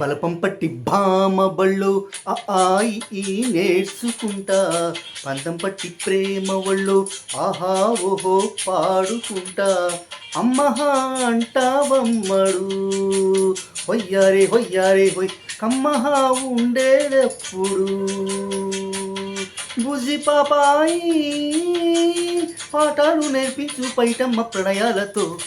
బలపం పట్టి భామ బళ్ళు ఆయి ఈ నేర్చుకుంటా. పందం పట్టి ప్రేమ వళ్ళు ఆహా ఓహో పాడుకుంటా. అమ్మహా అంటావమ్మడు. హొయ్యారే హొయ్యారే హొయ్ కమ్మహా ఉండేటప్పుడు బుజి పాపాయి పాఠాలు నేర్పించు పైటమ్మ ప్రణయాలతో.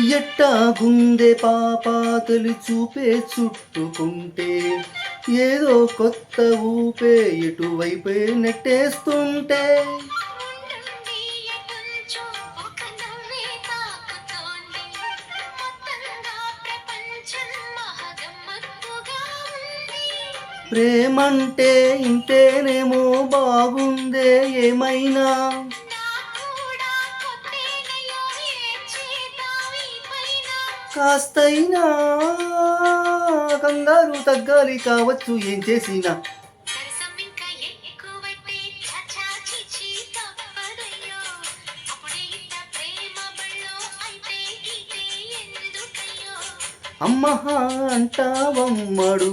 ఎట్టాగుందే పాపాతలు చూపే చుట్టుకుంటే ఏదో కొత్త ఊపే ఎటువైపే నెట్టేస్తుంటే ప్రేమంటే ఇంతేనేమో బాగుందే ఏమైనా. కాస్తైనా కంగారు తగ్గాలి కావచ్చు ఏం చేసినా. అమ్మహా అంటావమ్మడు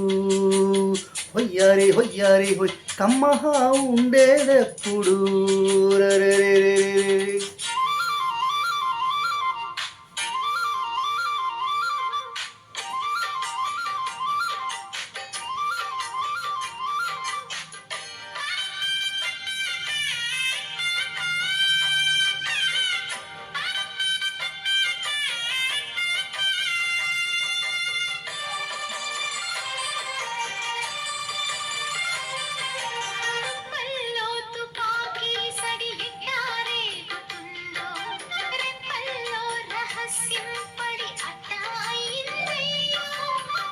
హొయ్యారి హొయ్యారి హొయ్ కమ్మహా ఉండేదెప్పుడు. రే.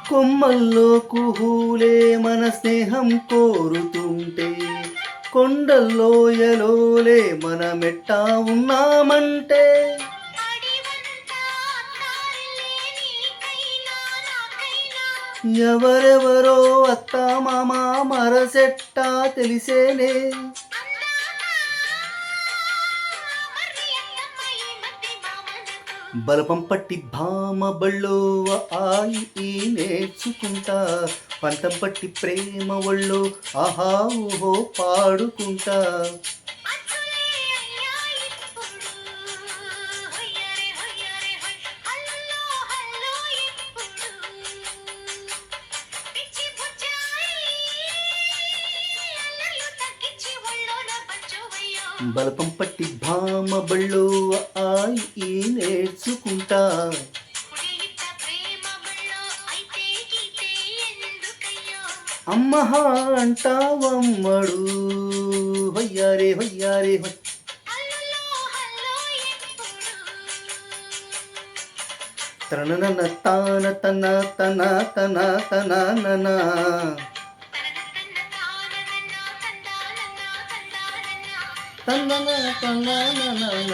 కొమ్మల్లో కుహూలే మన స్నేహం కోరుతుంటే కొండల్లో ఎలోలే మన మెట్టా ఉన్నామంటే. ఎవరెవరో అత్త మామ మరసెట్టా తెలిసేనే బలపం పట్టి భామ బళ్ళో ఆయి నేర్చుకుంటా. పంతం పట్టి ప్రేమ ఒళ్ళో ఆహా ఓహో పాడుకుంటా. బలపం పట్టి భామ బళ్ళో ఆయి ఈ నేర్చుకుంటా. అమ్మహా అంటావమ్మడు. హొయ్యారే హొయ్యారే హొయ్. తన తాన తన తన తన తన నన. తన தந்தன தந்தன